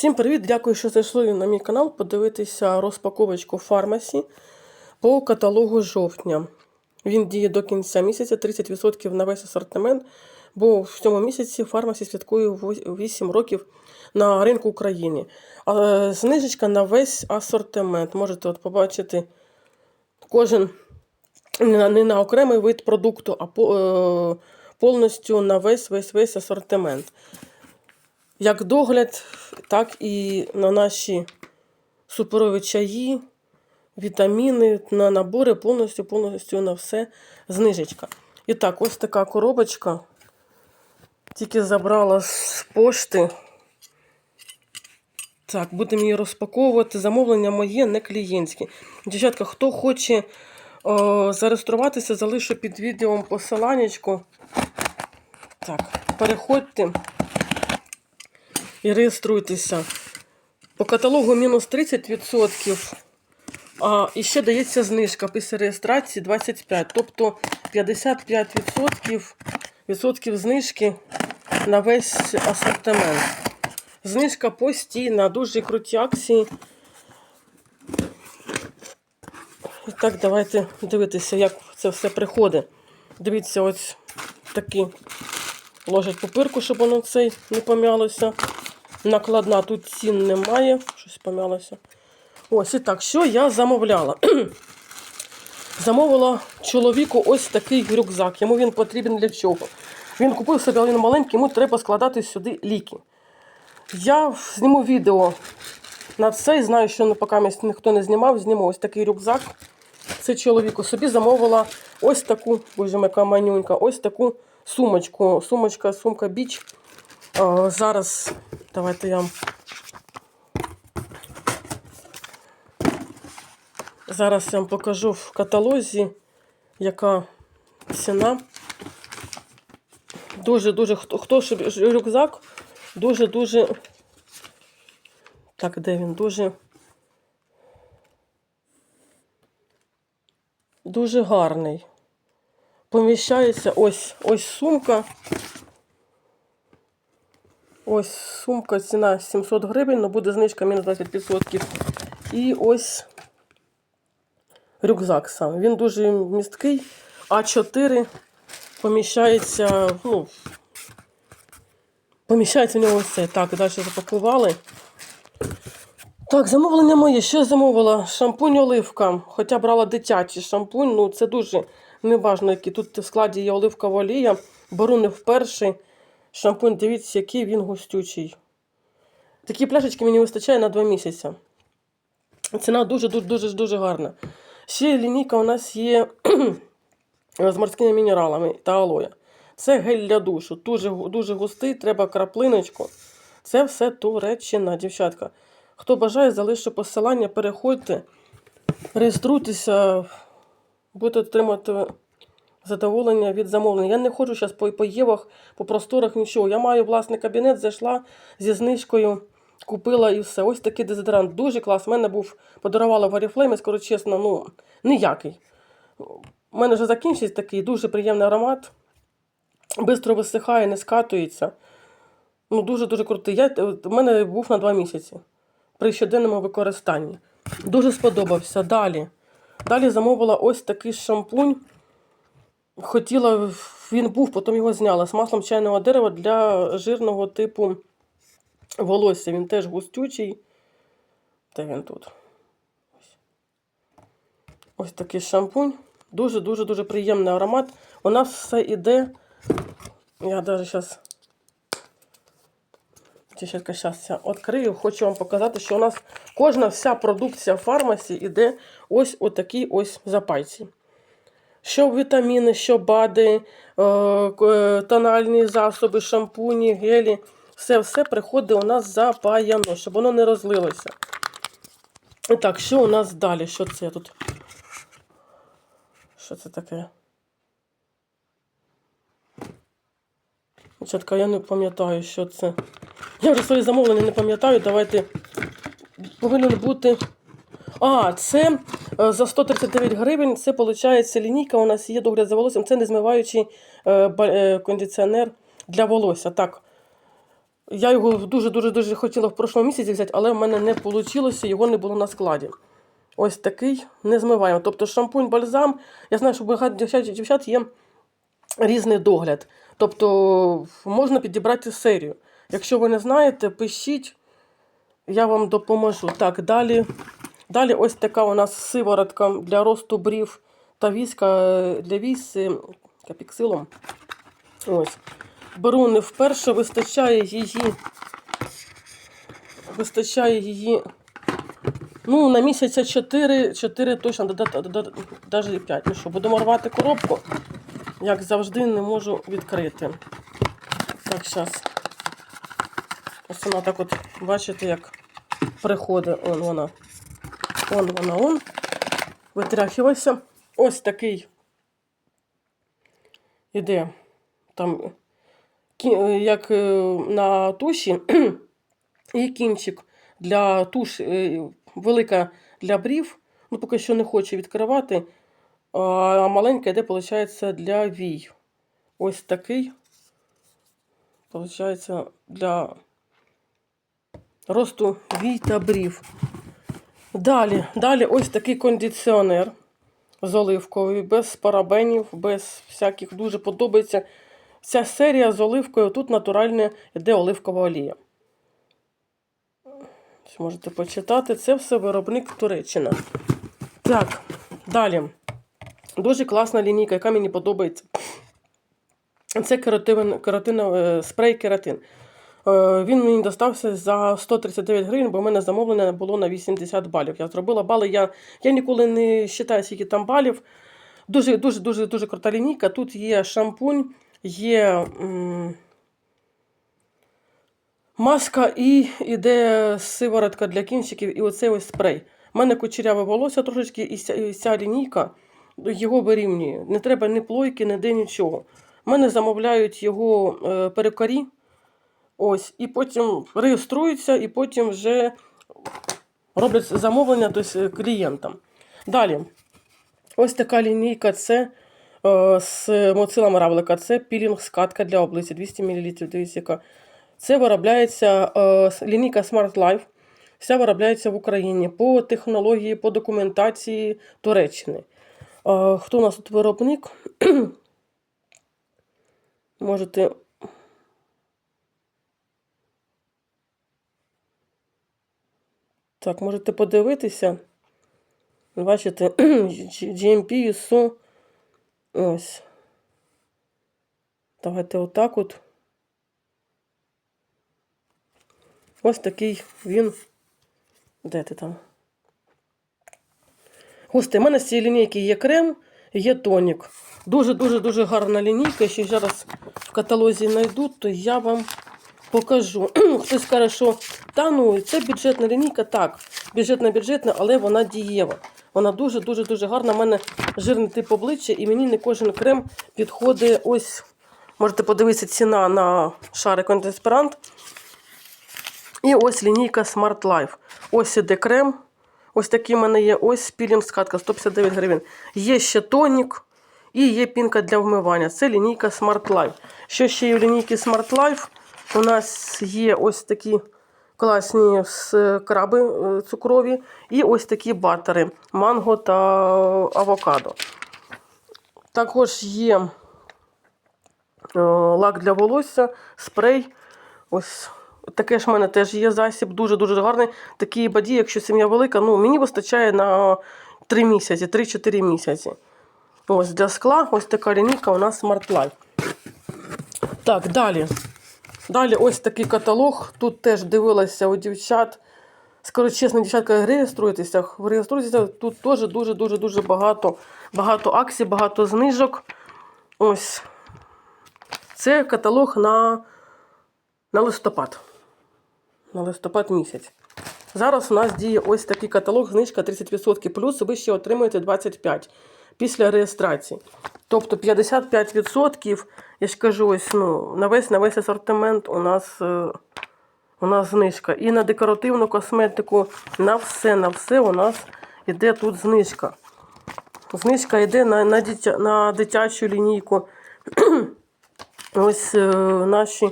Всім привіт! Дякую, що зайшли на мій канал подивитися розпаковочку фармасі по каталогу жовтня. Він діє до кінця місяця 30% на весь асортимент, бо в цьому місяці фармасі святкує 8 років на ринку України. А е, знижечка на весь асортимент. Можете от побачити кожен не на, окремий вид продукту, а е, повністю на весь весь весь асортимент як догляд, так і на наші суперові чаї, вітаміни, на набори, повністю повністю на все знижечка. І так, ось така коробочка. Тільки забрала з пошти. Так, будемо її розпаковувати. Замовлення моє, не клієнтське. Дівчатка, хто хоче о, зареєструватися, залишу під відео посиланнячку. Так, переходьте і реєструйтеся. По каталогу мінус 30%. А і ще дається знижка після реєстрації 25%. Тобто 55% відсотків знижки на весь асортимент. Знижка постійна, дуже круті акції. І так, давайте дивитися, як це все приходить. Дивіться, ось такі ложать папирку, щоб воно цей не пом'ялося. Накладна тут цін немає. Щось пом'ялося. Ось і так, що я замовляла? Замовила чоловіку ось такий рюкзак. Йому він потрібен для чого? Він купив собі, але він маленький, йому треба складати сюди ліки. Я зніму відео на це і знаю, що поки ніхто не знімав, зніму ось такий рюкзак. Це чоловіку собі замовила ось таку, боже, яка манюнька, ось таку сумочку. Сумочка, сумка біч. Зараз давайте я вам. Зараз я вам покажу в каталозі, яка ціна. Дуже-дуже, хто, хто ж рюкзак, дуже-дуже. Так, де він? Дуже. Дуже гарний. Поміщається ось ось сумка. Ось сумка, ціна 700 гривень, але буде знижка мінус 20%. І ось рюкзак сам. Він дуже місткий, А4 поміщається, ну, поміщається в нього ось це. Так, далі запакували. Так, замовлення моє. Що замовила? Шампунь оливка. Хоча брала дитячий шампунь, ну це дуже неважно, який. Тут в складі є оливкова олія. Беру не вперше. Шампунь, дивіться, який він густючий. Такі пляшечки мені вистачає на 2 місяці. Ціна дуже-дуже дуже гарна. Ще лінійка у нас є з морськими мінералами та алоя. Це гель для душу. Дуже дуже густий, треба краплиночку. Це все Туреччина, дівчатка. Хто бажає, залишу посилання, переходьте, реєструйтеся, будете отримати задоволення від замовлення. Я не ходжу зараз по, по Євах, по просторах, нічого. Я маю власний кабінет, зайшла зі знижкою, купила і все. Ось такий дезодорант. Дуже клас. У мене був, подарувала в Oriflame, скажу чесно, ну, ніякий. У мене вже закінчився такий дуже приємний аромат. Бистро висихає, не скатується. Ну, Дуже-дуже крутий. Я, У мене був на 2 місяці при щоденному використанні. Дуже сподобався. Далі. Далі замовила ось такий шампунь. Хотіла, він був, потім його зняла з маслом чайного дерева для жирного типу волосся. Він теж густючий. Де він тут? Ось, такий шампунь. Дуже-дуже дуже приємний аромат. У нас все іде. Я навіть зараз зараз відкрию. Хочу вам показати, що у нас кожна вся продукція фармасі йде ось отакій ось запайці. Що вітаміни, що бади, е, тональні засоби, шампуні, гелі. Все-все приходить у нас запаяно, щоб воно не розлилося. І так, що у нас далі? Що це тут? Що це таке? Дівчатка, я не пам'ятаю, що це. Я вже свої замовлення не пам'ятаю. Давайте повинен бути. А, це е, за 139 гривень. Це виходить лінійка. У нас є догляд за волоссям. Це незмиваючий е, е, кондиціонер для волосся. Так. Я його дуже-дуже дуже хотіла в прошлому місяці взяти, але в мене не вийшло, його не було на складі. Ось такий незмиваємий. Тобто шампунь, бальзам. Я знаю, що багато дівчат є різний догляд. Тобто можна підібрати серію. Якщо ви не знаєте, пишіть, я вам допоможу. Так, далі. Далі ось така у нас сиворотка для росту брів та віска для віси капіксилом. Ось. Беру не вперше, вистачає її. Вистачає її. Ну, на місяця 4, 4 точно, навіть 5. Ну що, будемо рвати коробку. Як завжди, не можу відкрити. Так, зараз. Ось вона так от, бачите, як приходить. Он вона. Он вона, он. Витряхивайся. Ось такий. Іде. Там, як е, на туші, і кінчик для туш е, велика для брів. Ну, поки що не хочу відкривати. А маленька йде, виходить, для вій. Ось такий. Получається для росту вій та брів. Далі, далі ось такий кондиціонер з оливковою, без парабенів, без всяких. Дуже подобається. Ця серія з оливкою. Тут натуральна йде оливкова олія. Можете почитати. Це все виробник Туреччина. Так, далі. Дуже класна лінійка, яка мені подобається. Це кератин, кератин, спрей кератин. Е, Він мені достався за 139 гривень, бо в мене замовлення було на 80 балів. Я зробила бали. Я, я ніколи не вважаю, скільки там балів. Дуже дуже дуже дуже крута лінійка. Тут є шампунь, є м, маска і іде сиворотка для кінчиків, і оцей ось спрей. У мене кучеряве волосся трошечки, і ця, і ця лінійка його вирівнює. Не треба ні плойки, ніде нічого. У мене замовляють його е, перукарі. Ось, і потім реєструються, і потім вже роблять замовлення тобто, клієнтам. Далі, ось така лінійка це е, з Mozilla Равлика. Це пілінг-скатка для обличчя 200 мл. Дивіться. Це виробляється е, лінійка Smart Life. Вся виробляється в Україні по технології, по документації Туреччини. Е, хто у нас тут виробник? Можете Так, можете подивитися. Бачите, GMP ISO. Ось. Давайте отак от. Ось такий він. Де ти там? Гости, в мене з цієї лінійки є крем, є тонік. Дуже-дуже-дуже гарна лінійка. Якщо зараз в каталозі знайду, то я вам покажу. Хтось скаже, що та ну, це бюджетна лінійка. Так, бюджетна бюджетна, але вона дієва. Вона дуже-дуже дуже гарна. У мене жирний тип обличчя, і мені не кожен крем підходить. Ось, можете подивитися ціна на шарик антиспирант. І ось лінійка Smart Life. Ось іде крем. Ось такий в мене є. Ось пілінг скатка 159 гривень. Є ще тонік і є пінка для вмивання. Це лінійка Smart Life. Що ще є в лінійці Smart Life? У нас є ось такі класні краби е, цукрові, і ось такі батери манго та авокадо. Також є е, лак для волосся, спрей. Ось таке ж в мене теж є засіб, дуже-дуже гарний. Такі баді, якщо сім'я велика, ну мені вистачає на 3 місяці, 3-4 місяці. Ось для скла, ось така лінійка у нас Smart Life. Так, далі. Далі ось такий каталог. Тут теж дивилася у дівчат. Скажу чесно, дівчатка, реєструйтеся. Реєструйтеся, тут теж дуже-дуже дуже багато, багато акцій, багато знижок. Ось. Це каталог на, на листопад. На листопад місяць. Зараз у нас діє ось такий каталог, знижка 30%, плюс ви ще отримуєте 25% після реєстрації. Тобто 55%, я ж кажу, ось, ну, на весь, на весь асортимент у нас, е, у нас знижка. І на декоративну косметику, на все, на все у нас іде тут знижка. Знижка йде на, на, дитя, на дитячу лінійку. Ось е, наші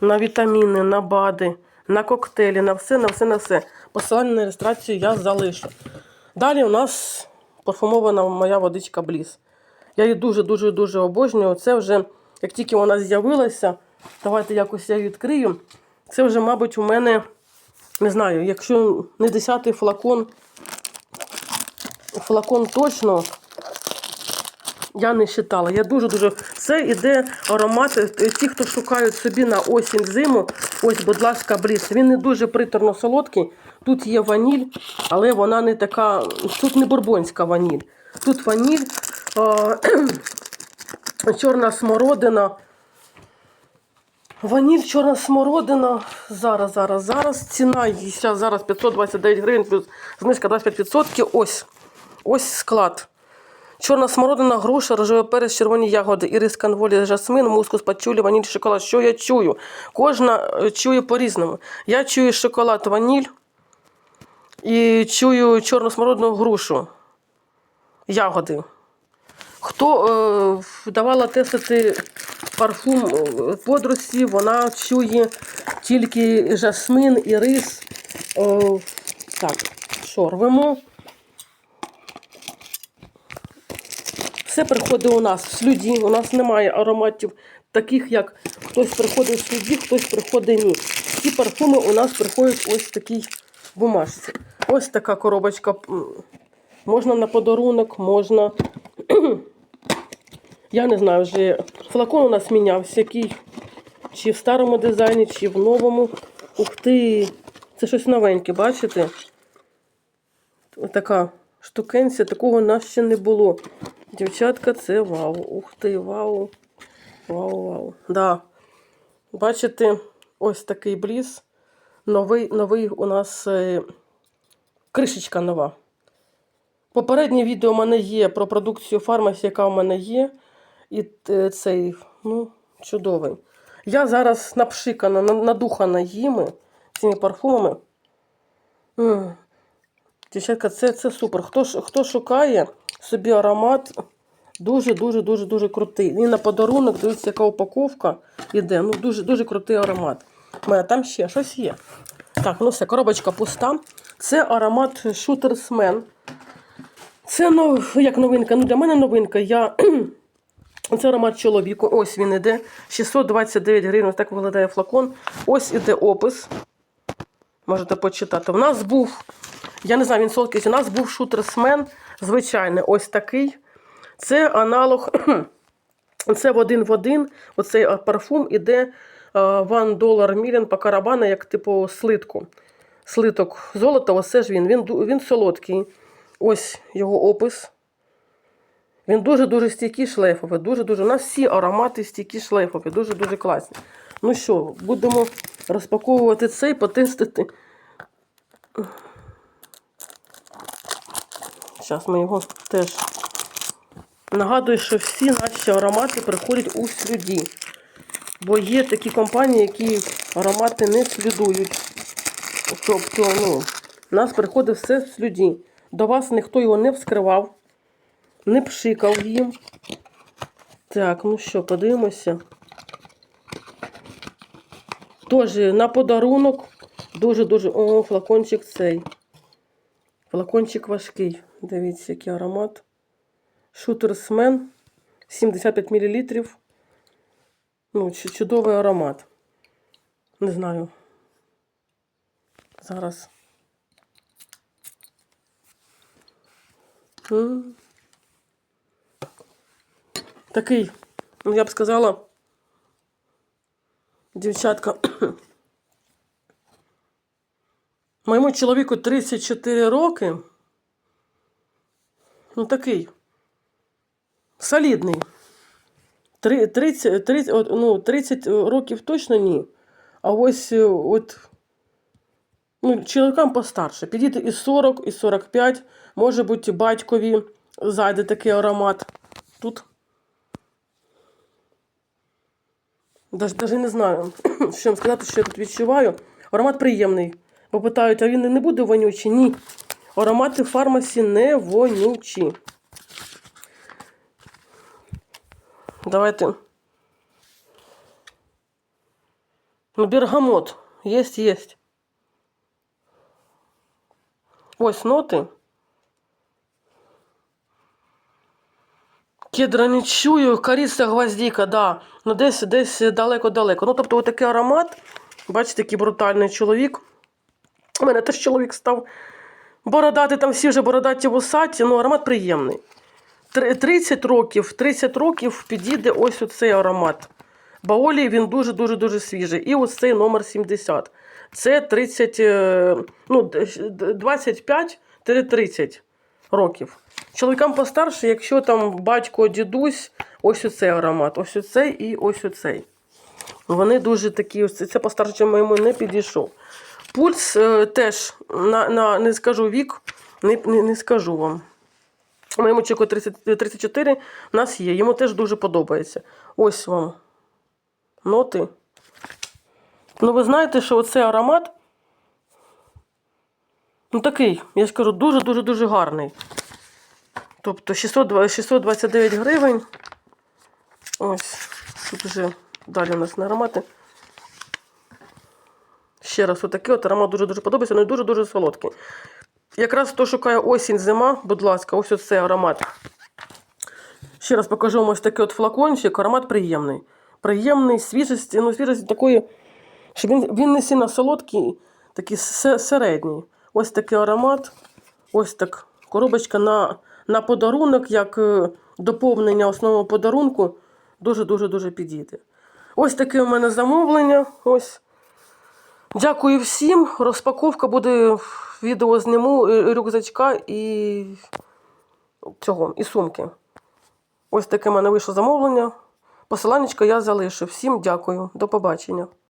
на вітаміни, на БАДи, на коктейлі, на все, на все, на все. Посилання на реєстрацію я залишу. Далі у нас парфумована моя водичка Бліс. Я її дуже-дуже дуже обожнюю. Це вже, як тільки вона з'явилася, давайте якось я її відкрию. Це вже, мабуть, у мене, не знаю, якщо не 10-й флакон, флакон точно. Я не читала. Я дуже-дуже. Це іде аромат. е, Ті, хто шукають собі на осінь зиму. Ось, будь ласка, бліс. Він не дуже приторно солодкий. Тут є ваніль, але вона не така. Тут не бурбонська ваніль. Тут ваніль, чорна смородина. Ваніль, чорна смородина. Зараз, зараз, зараз. Ціна зараз 529 гривень, плюс знижка 25%. Ось. Ось склад. Чорна смородина, груша, рожевий перець, червоні ягоди, ірис канволі, жасмин, мускус, пачулі, ваніль, шоколад. Що я чую? Кожна е, чує по-різному. Я чую шоколад, ваніль і чую чорну смородину грушу, ягоди. Хто е, давала тестити парфум е, подружці, вона чує тільки жасмин і рис. Е, так, що. Все приходить у нас в слюді. У нас немає ароматів таких, як хтось приходить в слюді, хтось приходить ні. Ці парфуми у нас приходять ось в такій бумажці. Ось така коробочка. Можна на подарунок, можна. Я не знаю, вже флакон у нас мінявся, який чи в старому дизайні, чи в новому. Ух ти! Це щось новеньке, бачите? Така штукенція, такого нас ще не було. Дівчатка, це вау. Ух ти, вау. Вау, вау. Да. Бачите, ось такий бліз. Новий, новий у нас е, кришечка нова. Попереднє відео у мене є про продукцію фармасі, яка у мене є. І е, цей, ну, чудовий. Я зараз напшикана, надухана їми, цими парфумами. Дівчатка, це, це супер. Хто, хто шукає собі аромат, дуже-дуже дуже крутий. І на подарунок, дивіться, яка упаковка іде. Ну, дуже дуже крутий аромат. У мене там ще щось є. Так, ну все, коробочка пуста. Це аромат Шутерсмен. Це ну, як новинка. Ну, для мене новинка. Я... Це аромат чоловіку. Ось він іде. 629 гривень. Так виглядає флакон. Ось іде опис. Можете почитати. У нас був, я не знаю, він солодкий, у нас був шутерсмен, звичайний, ось такий. Це аналог, це в один в один. Оцей парфум іде One Dollar Million по карабану, як типу слитку. Слиток золота, оце ж він. Він, він солодкий. Ось його опис. Він дуже-дуже стійкий шлейфовий. Дуже-дуже. У нас всі аромати стійкі шлейфові, дуже-дуже класні. Ну що, будемо розпаковувати цей, потестити. Зараз ми його теж. Нагадую, що всі наші аромати приходять у слюді. Бо є такі компанії, які аромати не слідують. Тобто, ну, у нас приходить все в слюді. До вас ніхто його не вскривав, не пшикав їм. Так, ну що, подивимося. Теж на подарунок. Дуже-дуже. О, флакончик цей. Флакончик важкий. Дивіться, який аромат. Шутерсмен. 75 мл. Ну, чу- чудовий аромат. Не знаю. Зараз. Такий, ну я б сказала, дівчатка. Моєму чоловіку 34 роки. Ну, такий. Солідний. Три- 30, 30, ну, 30 років точно ні. А ось е, от. Ну, чоловікам постарше. Підійде і 40, і 45. Може бути, батькові зайде такий аромат. Тут. Даже, не знаю, що вам сказати, що я тут відчуваю. Аромат приємний. Бо питають, а він не буде вонючий? Ні. Аромати в фармасі не вонючі. Давайте. Ну, бергамот. Єсть, єсть. Ось ноти. Кедра не чую, кориця гвоздіка, да. Ну десь десь далеко-далеко. Ну, тобто, отакий аромат. Бачите, який брутальний чоловік. У мене теж чоловік став бородати, там всі вже бородаті вусаті, ну аромат приємний. Три- 30 років, 30 років підійде ось оцей аромат. Баолі він дуже-дуже дуже свіжий. І ось цей номер 70. Це 30, е, ну, 25-30 років. Чоловікам постарше, якщо там батько, дідусь, ось оцей аромат, ось оцей і ось оцей. Вони дуже такі, це постарше, йому не підійшов. Пульс е, теж на, на не скажу вік, не, не, не скажу вам. Моєму чеку 30, 34 у нас є. Йому теж дуже подобається. Ось вам ноти. Ну, ви знаєте, що оцей аромат. Ну, такий, я ж кажу, дуже-дуже дуже гарний. Тобто 600, 629 гривень. Ось. Тут вже далі у нас не аромати. Ще раз, отакий от аромат дуже-дуже подобається, і дуже-дуже солодкий. Якраз хто шукає осінь, зима, будь ласка, ось оцей аромат. Ще раз покажу вам ось такий от флакончик. Аромат приємний. Приємний, свіжості, ну свіжості такої, що він, він не сильно солодкий, такий середній. Ось такий аромат. Ось так. Коробочка на, на подарунок, як е, доповнення основного подарунку. Дуже-дуже дуже підійде. Ось таке у мене замовлення. Ось. Дякую всім. Розпаковка буде відео зніму е, рюкзачка і цього, і сумки. Ось таке в мене вийшло замовлення. Посиланнячко я залишу. Всім дякую. До побачення.